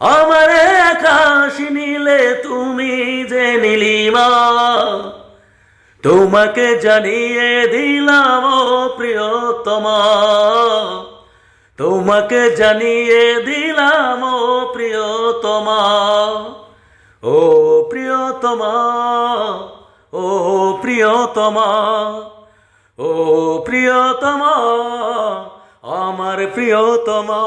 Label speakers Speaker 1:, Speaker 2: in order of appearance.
Speaker 1: আমার আকাশ নীলে তুমি যে নীলিমা। তোমাকে জানিয়ে দিলাম প্রিয়তমা। তোমাকে জানিয়ে দিলাম প্রিয়তমা। ও প্রিয়তমা ও প্রিয়তমা। ও প্রিয়তমা, আমার প্রিয়তমা।